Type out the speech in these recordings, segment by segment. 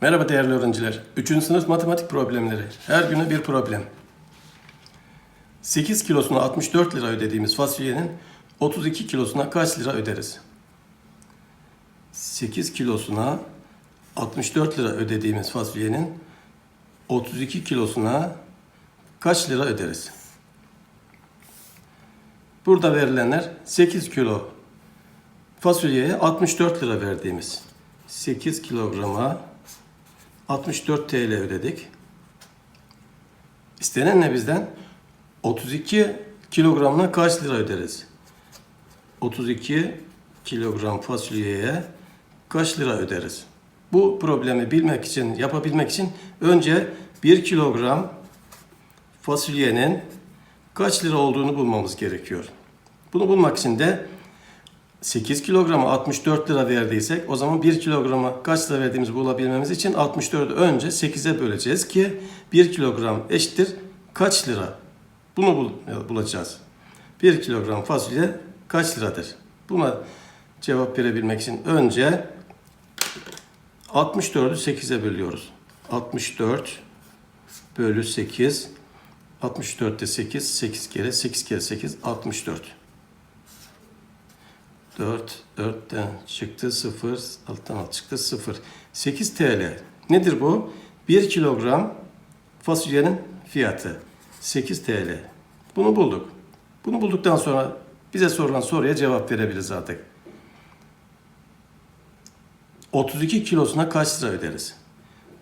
Merhaba değerli öğrenciler. 3. sınıf matematik problemleri. Her güne bir problem. 8 kilosuna 64 lira ödediğimiz fasulyenin 32 kilosuna kaç lira öderiz? 8 kilosuna 64 lira ödediğimiz fasulyenin 32 kilosuna kaç lira öderiz? Burada verilenler 8 kilo fasulyeye 64 lira verdiğimiz 8 kilograma 64 TL ödedik. İstenen ne bizden? 32 kilogramına kaç lira öderiz? 32 kilogram fasulyeye kaç lira öderiz? Bu problemi bilmek için, yapabilmek için önce 1 kilogram fasulyenin kaç lira olduğunu bulmamız gerekiyor. Bunu bulmak için de 8 kilograma 64 lira verdiysek o zaman 1 kilograma kaç lira verdiğimizi bulabilmemiz için 64'ü önce 8'e böleceğiz ki 1 kilogram eşittir kaç lira? Bunu bul- bulacağız. 1 kilogram fasulye kaç liradır? Buna cevap verebilmek için önce 64'ü 8'e bölüyoruz. 64 bölü 8 64'te 8 8 kere 8 kere 8 64 4, 4'ten çıktı 0, alttan alt çıktı 0. 8 TL. Nedir bu? 1 kilogram fasulyenin fiyatı. 8 TL. Bunu bulduk. Bunu bulduktan sonra bize sorulan soruya cevap verebiliriz artık. 32 kilosuna kaç lira öderiz?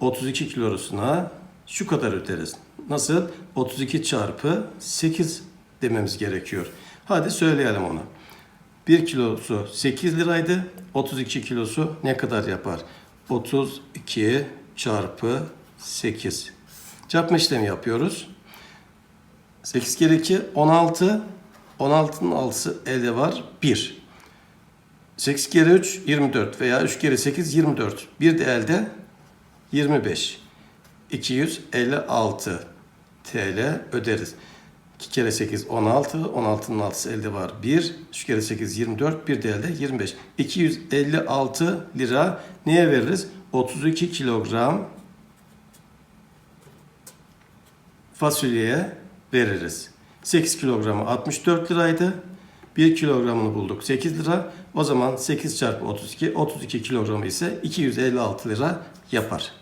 32 kilosuna şu kadar öderiz. Nasıl? 32 çarpı 8 dememiz gerekiyor. Hadi söyleyelim onu. 1 kilosu 8 liraydı. 32 kilosu ne kadar yapar? 32 çarpı 8. Çarpma işlemi yapıyoruz. 8 kere 2 16. 16'nın 6'sı elde var 1. 8 kere 3 24 veya 3 kere 8 24. Bir de elde 25. 256 TL öderiz. 2 kere 8 16, 16'nın 6'sı elde var 1. 3 kere 8 24, bir de elde 25. 256 lira neye veririz? 32 kilogram fasulyeye veririz. 8 kilogramı 64 liraydı. 1 kilogramını bulduk 8 lira. O zaman 8 çarpı 32, 32 kilogramı ise 256 lira yapar.